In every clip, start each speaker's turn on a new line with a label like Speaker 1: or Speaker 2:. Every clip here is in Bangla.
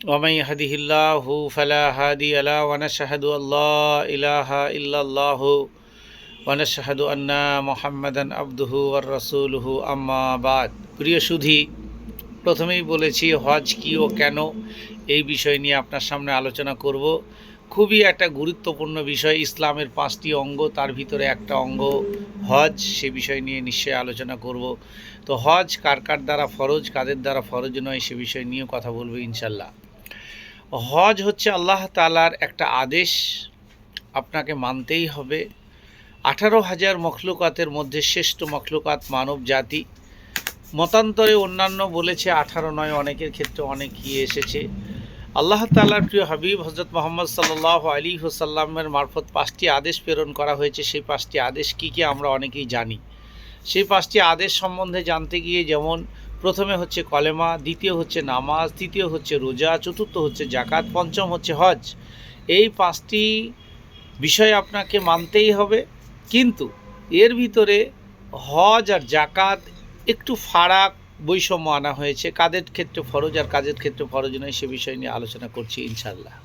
Speaker 1: ومن يهده الله فلا هادي له ونشهد أن لا إله إلا الله ونشهد أن محمدا عبده ورسوله أما بعد প্রিয় সুধী প্রথমেই বলেছি হজ কি ও কেন এই বিষয় নিয়ে আপনার সামনে আলোচনা করব খুবই একটা গুরুত্বপূর্ণ বিষয় ইসলামের পাঁচটি অঙ্গ তার ভিতরে একটা অঙ্গ হজ সে বিষয় নিয়ে নিশ্চয়ই আলোচনা করব তো হজ কার কার দ্বারা ফরজ কাদের দ্বারা ফরজ নয় সে বিষয় নিয়েও কথা বলবো ইনশাল্লাহ হজ হচ্ছে আল্লাহ তালার একটা আদেশ। আপনাকে মানতেই হবে। আঠারো হাজার মখলুকাতের মধ্যে শ্রেষ্ঠ মখলুকাত মানব জাতি। মতান্তরে অন্যান্য বলেছে, আঠারো নয় অনেকের ক্ষেত্রে অনেক ইয়ে এসেছে। আল্লাহ তালার প্রিয় হাবিব হজরত মোহাম্মদ সাল্লাহ আলী হুসাল্লামের মারফত পাঁচটি আদেশ প্রেরণ করা হয়েছে। সেই পাঁচটি আদেশ কী কী আমরা অনেকেই জানি। সেই পাঁচটি আদেশ সম্বন্ধে জানতে গিয়ে যেমন প্রথমে হচ্ছে কলেমা, দ্বিতীয় হচ্ছে নামাজ, তৃতীয় হচ্ছে রোজা, চতুর্থ হচ্ছে জাকাত পঞ্চম হচ্ছে হজ। এই পাঁচটি বিষয় আপনাকে মানতেই হবে। কিন্তু এর ভিতরে হজ আর জাকাত একটু ফারাক বৈষম্য আনা হয়েছে। কাদের ক্ষেত্রে ফরজ আর কাজের ক্ষেত্রে ফরজ নয় সে বিষয় নিয়ে আলোচনা করছি ইনশাল্লাহ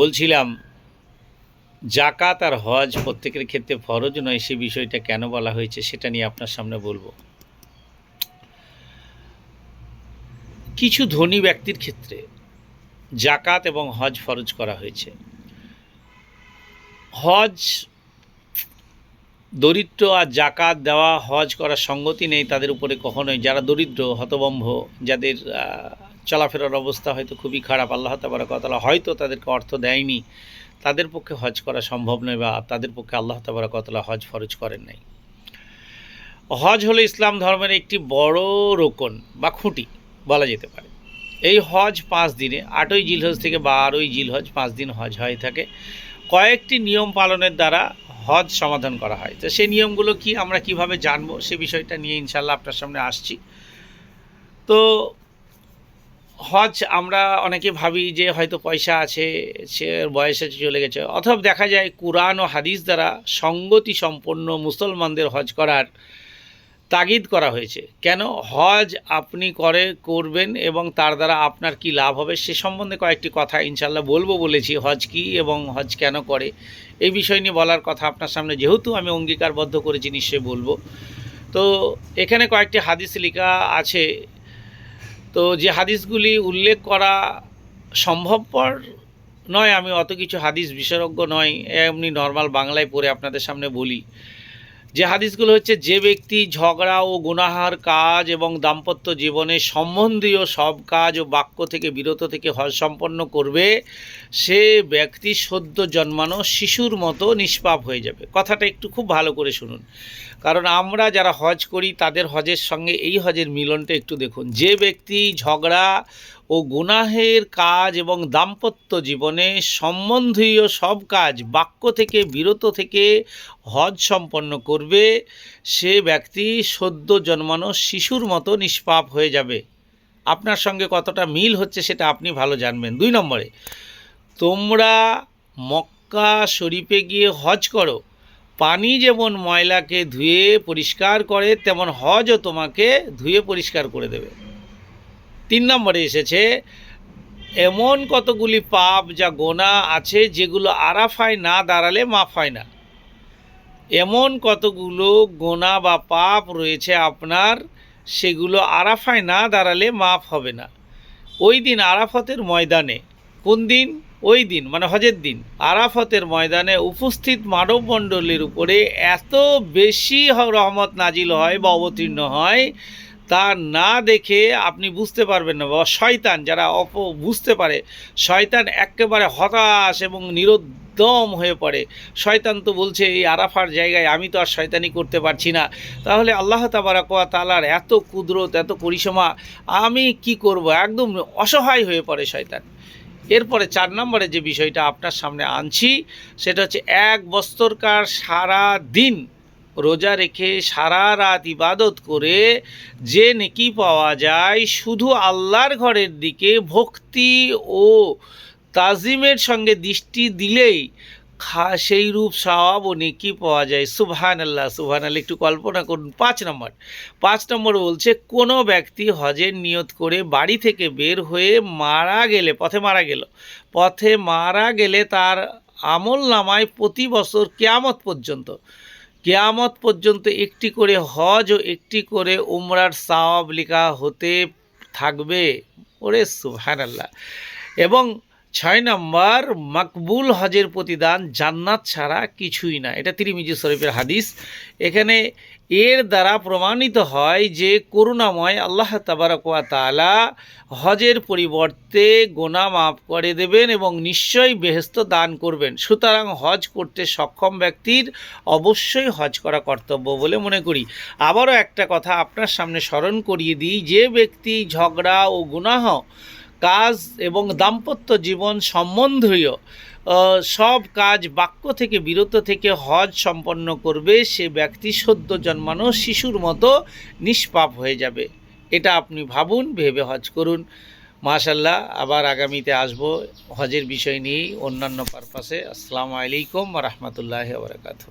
Speaker 1: বলছিলাম জাকাত আর হজ প্রত্যেকের ক্ষেত্রে ফরজ নয় সে বিষয়টা কেন বলা হয়েছে সেটা নিয়ে আপনার সামনে বলব। কিছু ধনী ব্যক্তির ক্ষেত্রে জাকাত এবং হজ ফরজ করা হয়েছে। হজ, দরিদ্র আর জাকাত দেওয়া, হজ করার সঙ্গতি নেই তাদের উপরে কখনোই। যারা দরিদ্র, হতবম্ভ, যাদের চলাফেরার অবস্থা হয়তো খুবই খারাপ, আল্লাহ তাবারকতলা হয়তো তাদেরকে অর্থ দেয়নি, তাদের পক্ষে হজ করা সম্ভব নয় বা তাদের পক্ষে আল্লাহ তাবারকতলা হজ ফরজ করেন নাই। হজ হলো ইসলাম ধর্মের একটি বড় রোকন বা খুঁটি। বলা যেতে পারে। এই হজ পাঁচ দিনে, আটই জিলহজ থেকে বারোই জিলহজ পাঁচ দিন হজ হয়ে থাকে। কয়েকটি নিয়ম পালনের দ্বারা হজ সমাধান করা হয়। তো সেই নিয়মগুলো কি আমরা কীভাবে জানব? সে বিষয়টা নিয়ে ইনশাল্লাহ আপনার সামনে আসছি। তো হজ আমরা অনেকে ভাবি যে হয়তো পয়সা আছে, সে বয়স চলে গেছে। অথবা দেখা যায় কোরআন ও হাদিস দ্বারা সঙ্গতি সম্পন্ন মুসলমানদের হজ করার তাগিদ করা হয়েছে। কেন? হজ আপনি করে, করবেন এবং তার দ্বারা আপনার কি লাভ হবে সে সম্বন্ধে কয়েকটি কথা ইনশাল্লাহ বলব বলেছি, হজ কি এবং হজ কেন করে। এই বিষয় নিয়ে বলার কথা আপনার সামনে যেহেতু আমি অঙ্গীকারবদ্ধ করেছি, নিশ্চয়ই বলব। তো এখানে কয়েকটি হাদিস লেখা আছে। তো যে হাদিসগুলি উল্লেখ করা সম্ভবপর নয়, আমি অত কিছু হাদিস বিশেষজ্ঞ নয়, এমনি নর্মাল বাংলায় পড়ে আপনাদের সামনে বলি। যে হাদিসগুলো হচ্ছে, যে ব্যক্তি ঝগড়া ও গুনাহার কাজ এবং দাম্পত্য জীবনে সম্বন্ধীয় সব কাজ ও বাক্য থেকে বিরত থেকে হজ সম্পন্ন করবে, সে ব্যক্তি সদ্য জন্মানো শিশুর মতো নিষ্পাপ হয়ে যাবে। কথাটা একটু খুব ভালো করে শুনুন। কারণ আমরা যারা হজ করি, তাদের হজের সঙ্গে এই হজের মিলনটা একটু দেখুন। যে ব্যক্তি ঝগড়া ও গুনাহের কাজ এবং দাম্পত্য জীবনে সম্বন্ধীয় সব কাজ বাক্য থেকে, বিরত থেকে হজ সম্পন্ন করবে। সে ব্যক্তি সদ্য জন্মানো শিশুর মতো নিষ্পাপ হয়ে যাবে। আপনার সঙ্গে কতটা মিল হচ্ছে সেটা আপনি ভালো জানবেন। দুই নম্বরে, তোমরা মক্কা শরীফে গিয়ে হজ করো। পানি যেমন ময়লাকে ধুয়ে পরিষ্কার করে, তেমন হজও তোমাকে ধুয়ে পরিষ্কার করে দেবে। তিন নম্বরে এসেছে, এমন কতগুলি পাপ যা গোনা আছে যেগুলো আরাফায় না দাঁড়ালে মাফ হয় না। এমন কতগুলো গোনা বা পাপ রয়েছে আপনার, সেগুলো আরাফায় না দাঁড়ালে মাফ হবে না। ওই দিন আরাফতের ময়দানে। কোন দিন? ওই দিন মানে হজের দিন। আরাফতের ময়দানে উপস্থিত মানবমণ্ডলীর উপরে এত বেশি রহমত নাজিল হয় বা অবতীর্ণ হয় তা না দেখে আপনি বুঝতে পারবেন না বা শয়তান, যারা অপ, বুঝতে পারে, শয়তান একেবারে হতাশ এবং নিরুদ্দম হয়ে পড়ে। শয়তান তো বলছে, এই আরাফার জায়গায় আমি তো আর শয়তানি করতে পারছি না। তাহলে আল্লাহ তাবারাকা তালার এত কুদরত, এত পরিসমা আমি কি করব? একদম অসহায় হয়ে পড়ে শয়তান। এরপরে চার নম্বরে যে বিষয়টা আপনার সামনে আনছি, সেটা হচ্ছে এক বস্তরকার সারা দিন রোজা রেখে সারা রাত ইবাদত করে যে নেকি পাওয়া যায় শুধু আল্লাহর ঘরের দিকে ভক্তি ও তাজিমের সঙ্গে দৃষ্টি দিলেই খা, সেই রূপ সওয়াব ও নেকি পাওয়া যায়। সুবহান আল্লাহ সুবহান আল্লাহ একটু কল্পনা করুন। পাঁচ নম্বর পাঁচ নম্বর বলছে, কোনো ব্যক্তি হজের নিয়ত করে বাড়ি থেকে বের হয়ে মারা গেলে, পথে মারা গেল, পথে মারা গেলে তার আমল নামায় প্রতি বছর কেয়ামত পর্যন্ত কেয়ামত পর্যন্ত একটি করে হজ ও একটি করে উমরার সাওয়াব লেখা হতে থাকবে। ওরে সুহান আল্লাহ এবং ছয় নম্বর, মাকবুল হজের প্রতিদান জান্নাত ছাড়া কিছুই না। এটা তিরিমিজি শরীফের হাদিস। এখানে এর দ্বারা প্রমাণিত হয় যে করুণাময় আল্লাহ তাবারকুয়া তালা হজের পরিবর্তে গোনা মাফ করে দেবেন এবং নিশ্চয়ই বেহেস্ত দান করবেন। সুতরাং হজ করতে সক্ষম ব্যক্তির অবশ্যই হজ করা কর্তব্য বলে মনে করি। আবারও একটা কথা আপনার সামনে স্মরণ করিয়ে দিই, যে ব্যক্তি ঝগড়া ও গুনাহ কাজ এবং দাম্পত্য জীবন সম্বন্ধীয় সব কাজ বাক্য থেকে বিরত থেকে হজ সম্পন্ন করবে, সে ব্যক্তি সদ্য জন্মানো শিশুর মতো নিষ্পাপ হয়ে যাবে। এটা আপনি ভাবুন, ভেবে হজ করুন। মাশাল্লাহ আবার আগামীতে আসব হজের বিষয় নিয়েই অন্যান্য পারপাসে আসসালামু আলাইকুম রহমতুল্লাহ বারকাতু